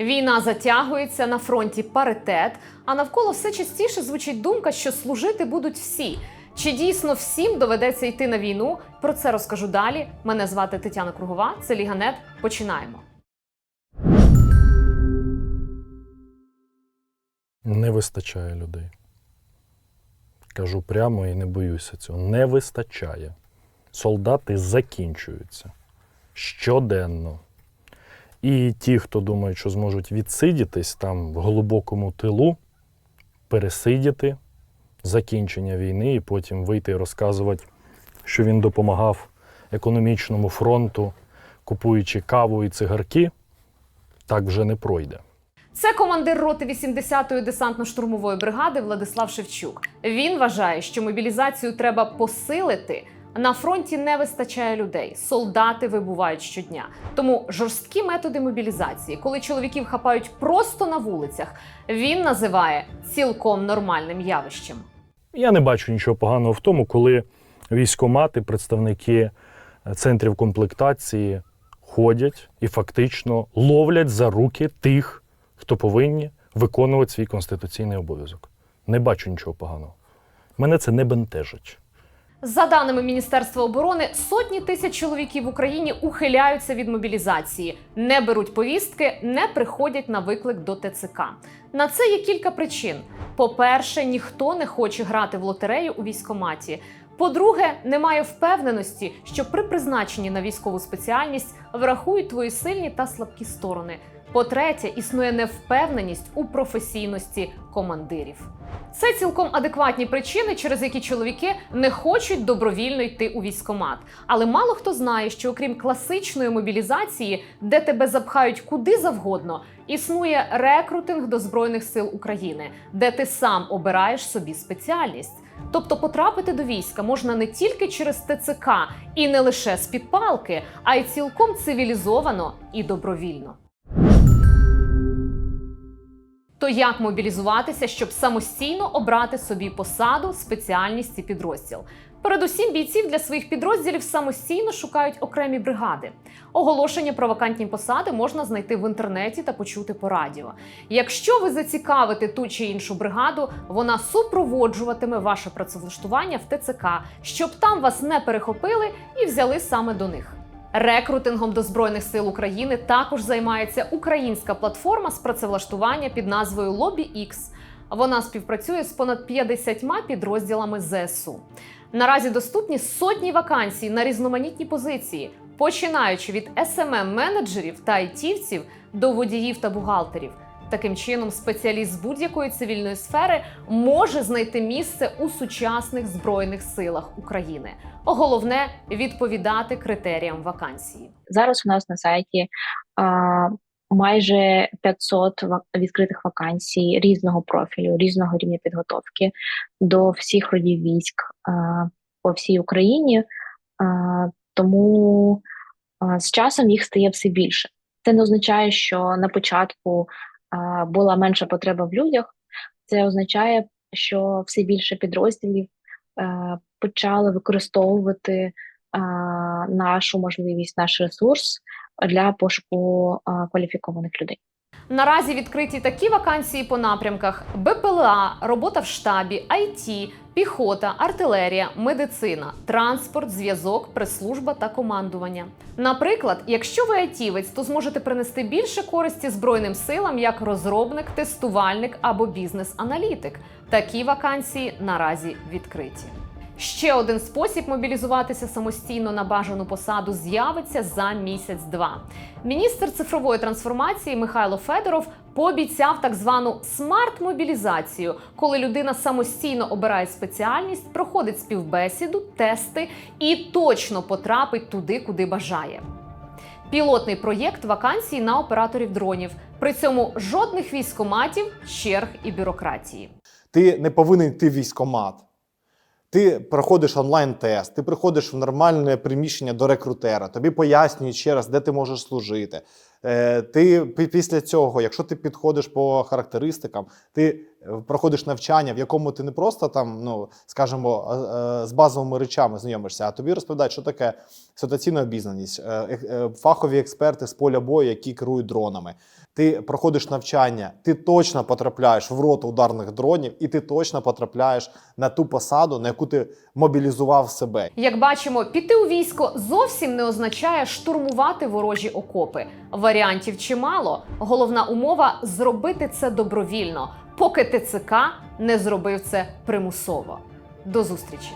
Війна затягується на фронті паритет, а навколо все частіше звучить думка, що служити будуть всі. Чи дійсно всім доведеться йти на війну? Про це розкажу далі. Мене звати Тетяна Кругова. Це Ліганет. Починаємо. Не вистачає людей. Кажу прямо і не боюся цього. Не вистачає. Солдати закінчуються щоденно. І ті, хто думають, що зможуть відсидітись там в глибокому тилу, пересидіти закінчення війни і потім вийти і розказувати, що він допомагав економічному фронту, купуючи каву і цигарки, так вже не пройде. Це командир роти 80-ї десантно-штурмової бригади Владислав Шевчук. Він вважає, що мобілізацію треба посилити. На фронті не вистачає людей, солдати вибувають щодня. Тому жорсткі методи мобілізації, коли чоловіків хапають просто на вулицях, він називає цілком нормальним явищем. Я не бачу нічого поганого в тому, коли військомати, представники е, центрів комплектації ходять і фактично ловлять за руки тих, хто повинні виконувати свій конституційний обов'язок. Не бачу нічого поганого. Мене це не бентежить. За даними Міністерства оборони, сотні тисяч чоловіків в Україні ухиляються від мобілізації, не беруть повістки, не приходять на виклик до ТЦК. На це є кілька причин: по-перше, ніхто не хоче грати в лотерею у військоматі. По-друге, немає впевненості, що при призначенні на військову спеціальність врахують твої сильні та слабкі сторони. По-третє, існує невпевненість у професійності командирів. Це цілком адекватні причини, через які чоловіки не хочуть добровільно йти у військомат. Але мало хто знає, що окрім класичної мобілізації, де тебе запхають куди завгодно, існує рекрутинг до збройних сил України, де ти сам обираєш собі спеціальність. Тобто потрапити до війська можна не тільки через ТЦК і не лише з під палки, а й цілком цивілізовано і добровільно. То як мобілізуватися, щоб самостійно обрати собі посаду, спеціальність і підрозділ? Передусім, бійців для своїх підрозділів самостійно шукають окремі бригади. Оголошення про вакантні посади можна знайти в інтернеті та почути по радіо. Якщо ви зацікавите ту чи іншу бригаду, вона супроводжуватиме ваше працевлаштування в ТЦК, щоб там вас не перехопили і взяли саме до них. Рекрутингом до збройних сил України також займається українська платформа з працевлаштування під назвою LobbyX. Вона співпрацює з понад 50 підрозділами ЗСУ. Наразі доступні сотні вакансій на різноманітні позиції, починаючи від smm менеджерів та айтівців до водіїв та бухгалтерів. Таким чином, спеціаліст з будь-якої цивільної сфери може знайти місце у сучасних збройних силах України. Головне відповідати критеріям вакансії. Зараз у нас на сайті а, майже 500 ва- відкритих вакансій різного профілю, різного рівня підготовки до всіх родів військ а, по всій Україні. А, тому а, з часом їх стає все більше. Це не означає, що на початку була менша потреба в людях. Це означає, що все більше підрозділів е, почали використовувати нашу можливість, наш ресурс для пошуку кваліфікованих людей. Наразі відкриті такі вакансії по напрямках: БПЛА, робота в штабі, IT, піхота, артилерія, медицина, транспорт, зв'язок, прес-служба та командування. Наприклад, якщо ви айтівець, то зможете принести більше користі збройним силам як розробник, тестувальник або бізнес-аналітик. Такі вакансії наразі відкриті. Ще один спосіб мобілізуватися самостійно на бажану посаду з'явиться за місяць-два. Міністр цифрової трансформації Михайло Федоров пообіцяв так звану смарт-мобілізацію, коли людина самостійно обирає спеціальність, проходить співбесіду, тести і точно потрапить туди, куди бажає. Пілотний проєкт вакансій на операторів дронів. При цьому жодних військоматів, черг і бюрократії. Ти не повинен йти військкомат. Ти проходиш онлайн-тест, ти приходиш в нормальне приміщення до рекрутера, тобі пояснюють ще раз, де ти можеш служити. Е, Ти після цього, якщо ти підходиш по характеристикам, ти проходиш навчання, в якому ти не просто там, ну скажімо, е, е, з базовими речами знайомишся, а тобі розповідають, що таке ситуаційна обізнаність, е, фахові експерти з поля бою, які керують дронами. ти проходиш навчання, ти точно потрапляєш в рот ударних дронів, і ти точно потрапляєш на ту посаду, на яку ти мобілізував себе. Як бачимо, піти у військо зовсім не означає штурмувати ворожі окопи. Варіантів чимало. Головна умова зробити це добровільно, поки ТЦК не зробив це примусово. До зустрічі!